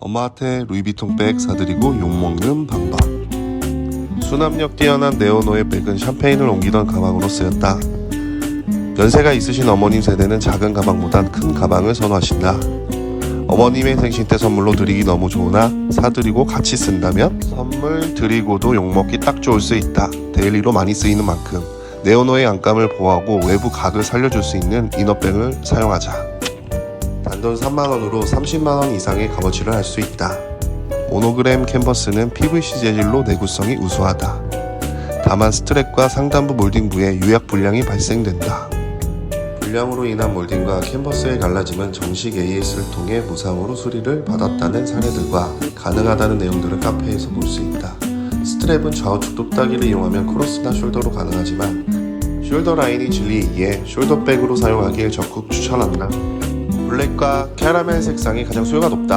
엄마한테 루이비통 백 사드리고 욕먹는 방법. 수납력 뛰어난 네오노의 백은 샴페인을 옮기던 가방으로 쓰였다. 연세가 있으신 어머님 세대는 작은 가방보단 큰 가방을 선호하신다. 어머님의 생신 때 선물로 드리기 너무 좋으나 사드리고 같이 쓴다면 선물 드리고도 욕먹기 딱 좋을 수 있다. 데일리로 많이 쓰이는 만큼 네오노의 안감을 보호하고 외부 각을 살려줄 수 있는 이너백을 사용하자 단돈 3만원으로 30만원 이상의 값어치를 할 수 있다. 모노그램 캔버스는 PVC 재질로 내구성이 우수하다. 다만 스트랩과 상단부 몰딩부에 유약 불량이 발생된다. 불량으로 인한 몰딩과 캔버스의 갈라짐은 정식 AS를 통해 무상으로 수리를 받았다는 사례들과 가능하다는 내용들을 카페에서 볼 수 있다. 스트랩은 좌우측 똑딱이를 이용하면 크로스나 숄더로 가능하지만 숄더 라인이 진리이기에 숄더백으로 사용하길 적극 추천한다. 블랙과 캐러멜 색상이 가장 수요가 높다.